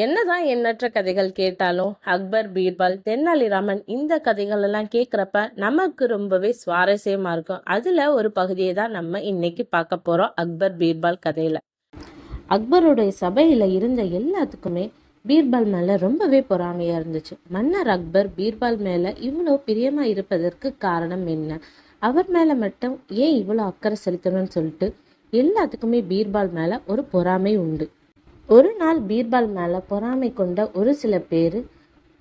என்னதான் எண்ணற்ற கதைகள் கேட்டாலும் அக்பர் பீர்பால் தென்னாலிராமன் இந்த கதைகள் எல்லாம் கேட்குறப்ப நமக்கு ரொம்பவே சுவாரஸ்யமா இருக்கும். அதுல ஒரு பகுதியை தான் நம்ம இன்னைக்கு பார்க்க போறோம் அக்பர் பீர்பால் கதையில. அக்பருடைய சபையில இருந்த எல்லாத்துக்குமே பீர்பால் மேல ரொம்பவே பொறாமையா இருந்துச்சு. மன்னர் அக்பர் பீர்பால் மேல இவ்வளோ பிரியமா இருப்பதற்கு காரணம் என்ன? அவர் மேல மட்டும் ஏன் இவ்வளோ அக்கறை செலுத்தணும்னு சொல்லிட்டு எல்லாத்துக்குமே பீர்பால் மேல ஒரு பொறாமை உண்டு. ஒரு நாள் பீர்பால் மேல பொறாமை கொண்ட ஒரு சில பேர்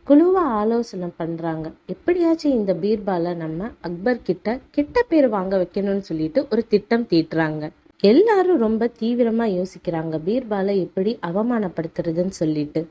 குழுவா ஆலோசனை பண்றாங்க. எப்படியாச்சும் இந்த பீர்பாலை நம்ம அக்பர் கிட்ட கிட்ட பேர் வாங்க வைக்கணும்னு சொல்லிட்டு ஒரு திட்டம் தீட்டுறாங்க. எல்லாரும் ரொம்ப தீவிரமா யோசிக்கிறாங்க பீர்பாலை எப்படி அவமானப்படுத்துறதுன்னு சொல்லிட்டு.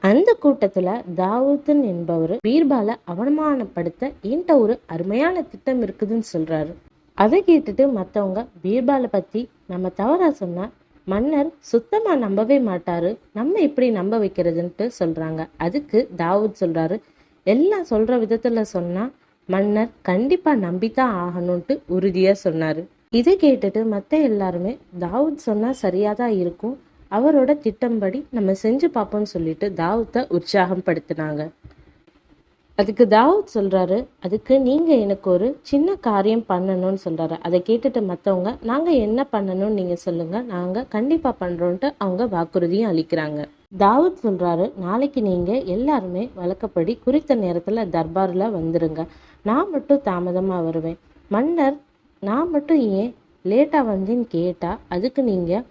அந்த கூட்டத்துல தாவூத்தன் என்பவர் பீர்பாலை அவமானப்படுத்த என்கிட்ட ஒரு அருமையான திட்டம் இருக்குதுன்னு சொல்றாரு. அதை கேட்டுட்டு மத்தவங்க பீர்பாலை பத்தி நம்ம தவறா சொன்னா மன்னர் சுத்தமா நம்பவே மாட்டாரு. நம்ம இப்படி நம்ப வைக்கிறதுன்ட்டு சொல்றாங்க. அதுக்கு தாவூத் சொல்றாரு. எல்லாம் சொல்ற விதத்துல சொன்னா மன்னர் கண்டிப்பா நம்பித்தான் ஆகணும்ட்டு உறுதியா சொன்னாரு. இதை கேட்டுட்டு மற்ற எல்லாருமே தாவூத் சொன்னா சரியாதான் இருக்கும். அவரோட திட்டம்படி நம்ம செஞ்சு பார்ப்போம்னு சொல்லிட்டு தாவூத்தை உற்சாகம் படுத்தினாங்க அதுக்கு தாவூத் சொல்கிறாரு அதுக்கு நீங்கள் எனக்கு ஒரு சின்ன காரியம் பண்ணணும்னு சொல்கிறாரு அதை கேட்டுட்டு மற்றவங்க நாங்கள் என்ன பண்ணணும்னு நீங்கள் சொல்லுங்கள் நாங்கள் கண்டிப்பாக பண்ணுறோன்ட்டு அவங்க வாக்குறுதியும் அளிக்கிறாங்க. தாவூத் சொல்கிறாரு நாளைக்கு நீங்கள் எல்லாருமே வழக்கப்படி குறித்த நேரத்தில் தர்பாரில் வந்துடுங்க நான் மட்டும் தாமதமாக வருவேன். மன்னர் நான் மட்டும் ஏன் லேட்டாக வந்தேன்னு கேட்டால் அதுக்கு நீங்கள்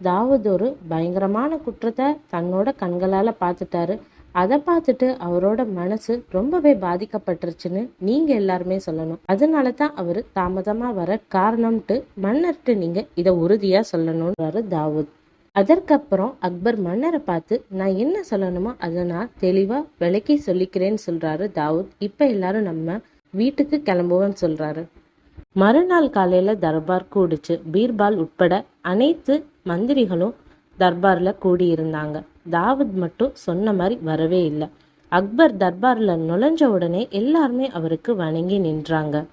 தாவூத் ஒரு பயங்கரமான குற்றத்தை தன்னோட கண்களால் பார்த்துட்டாரு. அதை பார்த்துட்டு அவரோட மனசு ரொம்பவே பாதிக்கப்பட்டுருச்சுன்னு நீங்க எல்லாருமே சொல்லணும். அதனால தான் அவர் தாமதமா வர காரணம்ட்டு மன்னர்கிட்ட நீங்க இதை உறுதியா சொல்லணும்ன்றாரு தாவூத். அதற்கப்புறம் அக்பர் மன்னரை பார்த்து நான் என்ன சொல்லணுமோ அதை நான் தெளிவா விளக்கி சொல்லிக்கிறேன்னு சொல்றாரு தாவூத். இப்ப எல்லாரும் நம்ம வீட்டுக்கு கிளம்புவோம்னு சொல்றாரு. மறுநாள் காலையில தர்பார் கூடிச்சு. பீர்பால் உட்பட அனைத்து மந்திரிகளும் தர்பார்ல கூடியிருந்தாங்க. தாவூத் மட்டும் சொன்ன மாதிரி வரவே இல்லை. அக்பர் தர்பார்ல நுழைஞ்ச உடனே எல்லாருமே அவருக்கு வணங்கி நின்றாங்க.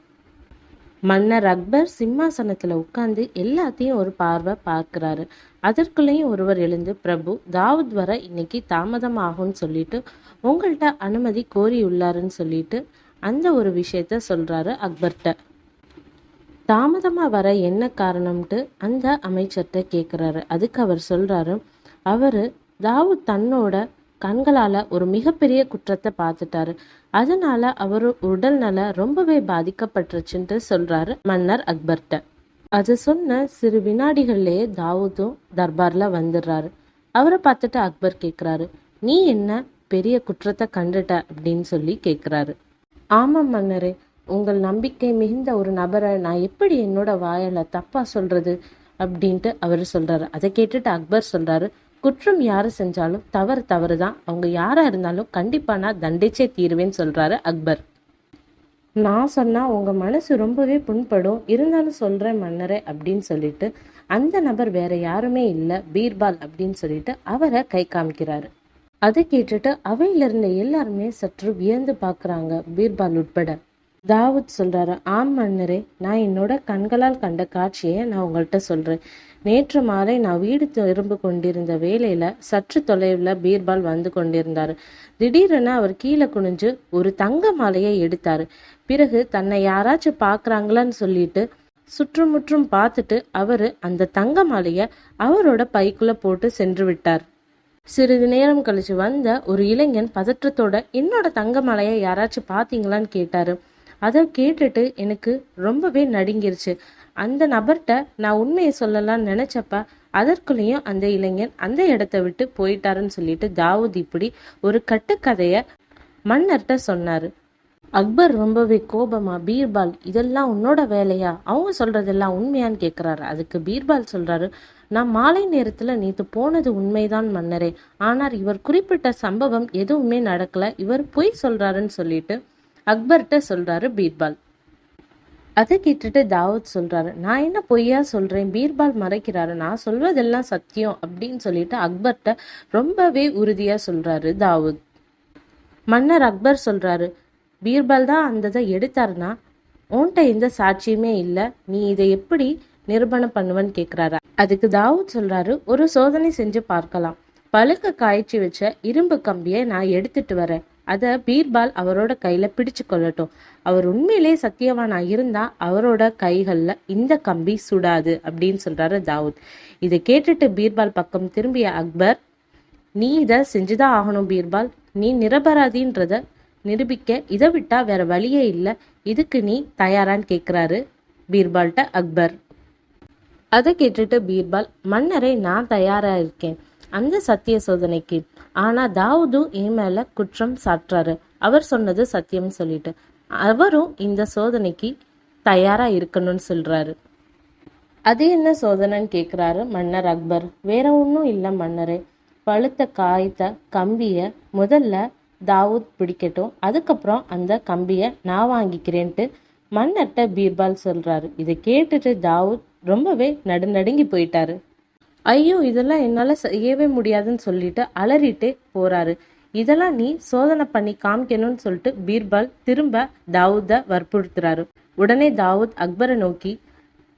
மன்னர் அக்பர் சிம்மாசனத்துல உட்கார்ந்து எல்லாத்தையும் ஒரு பார்வை பார்க்குறாரு. அதற்குள்ளேயும் ஒருவர் எழுந்து பிரபு தாவூத் வர இன்னைக்கு தாமதம் ஆகும்னு சொல்லிட்டு உங்கள்கிட்ட அனுமதி கோரியுள்ளாருன்னு சொல்லிட்டு அந்த ஒரு விஷயத்த சொல்றாரு அக்பர்கிட்ட தாமதமா வர என்ன காரணம்ட்டு அந்த அமைச்சர்கிட்ட கேட்குறாரு அதுக்கு அவர் சொல்கிறாரு அவரு தாவூத் தன்னோட கண்களால ஒரு மிகப்பெரிய குற்றத்தை பார்த்துட்டாரு. அதனால அவர் உடல்நல ரொம்பவே பாதிக்கப்பட்டுருச்சுன்ட்டு சொல்றாரு மன்னர் அக்பர்கிட்ட அது சொன்ன சிறு வினாடிகள்லயே தாவூதும் தர்பார்ல வந்துடுறாரு. அவரை பார்த்துட்டு அக்பர் கேட்குறாரு நீ என்ன பெரிய குற்றத்தை கண்டுட்ட? அப்படின்னு சொல்லி கேட்குறாரு ஆமாம் மன்னரே உங்கள் நம்பிக்கை மிகுந்த ஒரு நபரை நான் எப்படி என்னோட வாயால் தப்பா சொல்றது? அப்படின்ட்டு அவர் சொல்றாரு. அதை கேட்டுட்டு அக்பர் சொல்றாரு குற்றம் யார் செஞ்சாலும் தவறு தவறு தான் அவங்க யாராக இருந்தாலும் கண்டிப்பாக நான் தண்டிச்சே தீருவேன்னு சொல்கிறாரு அக்பர். நான் சொன்னால் உங்கள் மனசு ரொம்பவே புண்படும். இருந்தாலும் சொல்கிறேன் மன்னரே அப்படின்னு சொல்லிட்டு அந்த நபர் வேற யாருமே இல்லை பீர்பால் அப்படின்னு சொல்லிட்டு அவரை கை காமிக்கிறாரு. அதை கேட்டுட்டு அவையில இருந்த எல்லாருமே சற்று வியந்து பார்க்குறாங்க பீர்பால் உட்பட. தாவூத் சொல்றாரு ஆம் மன்னரே நான் என்னோட கண்களால் கண்ட காட்சியை நான் உங்கள்கிட்ட சொல்றேன். நேற்று மாலை நான் வீடு திரும்ப கொண்டிருந்த வேலையில சற்று தொலைவில் பீர்பால் வந்து கொண்டிருந்தாரு. திடீரென அவர் கீழே குனிஞ்சு ஒரு தங்க மாலையை எடுத்தாரு. பிறகு தன்னை யாராச்சும் பார்க்குறாங்களான்னு சொல்லிட்டு சுற்றுமுற்றும் பார்த்துட்டு அவர் அந்த தங்க மாலையை அவரோட பைக்குள்ள போட்டு சென்று விட்டார். சிறிது நேரம் கழிச்சு வந்த ஒரு இளைஞன் பதற்றத்தோட என்னோட தங்க மாலையை யாராச்சும் பார்த்தீங்களான்னு கேட்டாரு. அதை கேட்டுட்டு எனக்கு ரொம்பவே நடுங்கிருச்சு. அந்த நபர்கிட்ட நான் உண்மையை சொல்லலாம்னு நினைச்சப்ப அதற்குள்ளேயும் அந்த இளைஞன் அந்த இடத்த விட்டு போயிட்டாருன்னு சொல்லிட்டு தாவூத் இப்படி ஒரு கட்டுக்கதைய மன்னர்கிட்ட சொன்னார். அக்பர் ரொம்பவே கோபமா பீர்பால் இதெல்லாம் உன்னோட வேலையா? அவங்க சொல்றதெல்லாம் உண்மையான்னு கேட்குறாரு அதுக்கு பீர்பால் சொல்றாரு நான் மாலை நேரத்துல நேத்து போனது உண்மைதான் மன்னரே. ஆனால் இவர் குறிப்பிட்ட சம்பவம் எதுவுமே நடக்கல. இவர் பொய் சொல்றாருன்னு சொல்லிட்டு அக்பர்கிட்ட சொல்றாரு பீர்பால். அதை கேட்டுட்டு தாவூத் சொல்றாரு நான் என்ன பொய்யா சொல்றேன்? பீர்பால் மறைக்கிறாரு. நான் சொல்வதெல்லாம் சத்தியம் அப்படின்னு சொல்லிட்டு அக்பர்கிட்ட ரொம்பவே உறுதியா சொல்றாரு தாவூத். மன்னர் அக்பர் சொல்றாரு பீர்பால் தான் அந்த இதை எடுத்தாருன்னா உன்கிட்ட எந்த சாட்சியுமே இல்லை. நீ இதை எப்படி நிரூபணம் பண்ணுவன்னு கேட்குறாரு அதுக்கு தாவூத் சொல்றாரு ஒரு சோதனை செஞ்சு பார்க்கலாம். பழுக்க காய்ச்சி வச்ச இரும்பு கம்பியை நான் எடுத்துட்டு வரேன். அதை பீர்பால் அவரோட கையில பிடிச்சு கொள்ளட்டும். அவர் உண்மையிலே சத்தியவானா இருந்தா அவரோட கைகள்ல இந்த கம்பி சுடாது அப்படின்னு சொல்றாரு தாவூத். இதை கேட்டுட்டு பீர்பால் பக்கம் திரும்பிய அக்பர் நீ இதை செஞ்சுதான் ஆகணும் பீர்பால். நீ நிரபராதின்றத நிரூபிக்க இதை விட்டா வேற வழியே இல்லை. இதுக்கு நீ தயாரான்னு கேட்குறாரு பீர்பால்கிட்ட அக்பர். அதை கேட்டுட்டு பீர்பால் மன்னரை நான் தயாரா இருக்கேன். அந்த சத்திய சோதனைக்கு. ஆனா தாவூதும் என் மேல குற்றம் சாட்டுறாரு அவர் சொன்னது சத்தியம் சொல்லிட்டு. அவரும் இந்த சோதனைக்கு தயாரா இருக்கணும்னு சொல்றாரு. அது என்ன சோதனைன்னு கேட்குறாரு மன்னர் அக்பர். வேற ஒன்றும் இல்லை மன்னரே. பழுத்த காய்த்த கம்பியை முதல்ல தாவூத் பிடிக்கட்டும். அதுக்கப்புறம் அந்த கம்பியை நான் வாங்கிக்கிறேன்ட்டு மன்னர்கிட்ட பீர்பால் சொல்றாரு. இதை கேட்டுட்டு தாவூத் ரொம்பவே நடுநடுங்கி போயிட்டாரு. ஐயோ இதெல்லாம் என்னால் செய்யவே முடியாதுன்னு சொல்லிட்டு அலறிட்டே போறாரு. இதெல்லாம் நீ சோதனை பண்ணி காமிக்கணும்னு சொல்லிட்டு பீர்பால் திரும்ப தாவூத்தை வற்புறுத்துறாரு. உடனே தாவூத் அக்பரை நோக்கி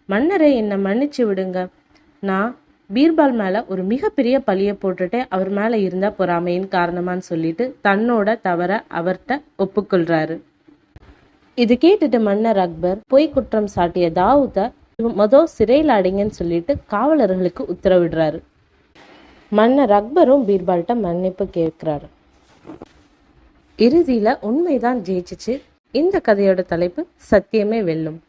மன்னரை என்னை மன்னிச்சு விடுங்க. நான் பீர்பால் மேலே ஒரு மிகப்பெரிய பழியை போட்டுட்டு அவர் மேலே இருந்த பொறாமையின் காரணமான்னு சொல்லிட்டு தன்னோட தவற அவர்கிட்ட ஒப்புக்கொள்றாரு. இது கேட்டுட்டு மன்னர் அக்பர் பொய் குற்றம் சாட்டிய தாவூத்தை மொதல் சிறையில் அடைங்கன்னு சொல்லிட்டு காவலர்களுக்கு உத்தரவிடுறாரு. மன்னர் அக்பரும் பீர்பால்கிட்ட மன்னிப்பு கேட்குறாரு. இறுதியில் உண்மைதான் ஜெயிச்சிச்சு. இந்த கதையோட தலைப்பு சத்தியமே வெல்லும்.